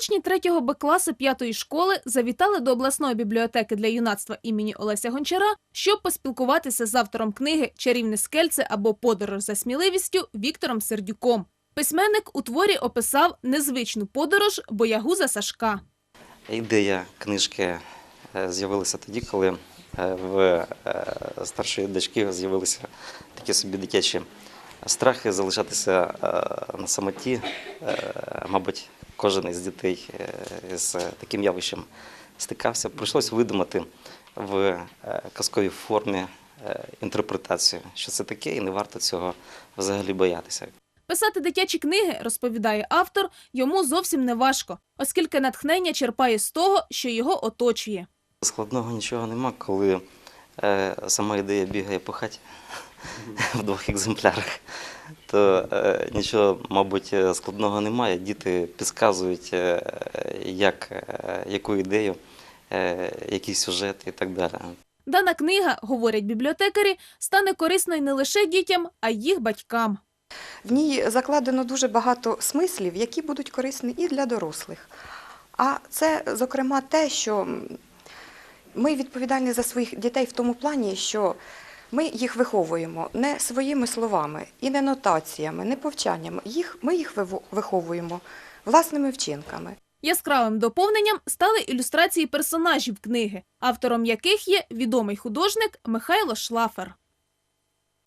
Учні 3 Б класу 5 школи завітали до обласної бібліотеки для юнацтва імені Олеся Гончара, щоб поспілкуватися з автором книги Чарівне скельце або Подорож за сміливістю Віктором Сердюком. Письменник у творі описав незвичну подорож боягуза Сашка. Ідея книжки е, з'явилася тоді, коли е, в е, старшої дочки з'явилися такі собі дитячі страхи залишатися на самоті. Мабуть, кожен із дітей е, з таким явищем стикався. Прийшлось видумати в е, казковій формі е, інтерпретацію, що це таке, і не варто цього взагалі боятися. Писати дитячі книги, розповідає автор, йому зовсім не важко, оскільки натхнення черпає з того, що його оточує. Складного нічого нема, коли сама ідея бігає по хаті в двох екземплярах. То е, нічого, мабуть, е, складного немає. Діти підказують, е, як, е, яку ідею, е, який сюжет і так далі. Дана книга, говорять бібліотекарі, стане корисною не лише дітям, а й їх батькам. В ній закладено дуже багато смислів, які будуть корисні і для дорослих. А це, зокрема, те, що ми відповідальні за своїх дітей в тому плані, що ми їх виховуємо не своїми словами і не нотаціями, не повчаннями. Їх, ми їх виховуємо власними вчинками. Яскравим доповненням стали ілюстрації персонажів книги, автором яких є відомий художник Михайло Шлафер.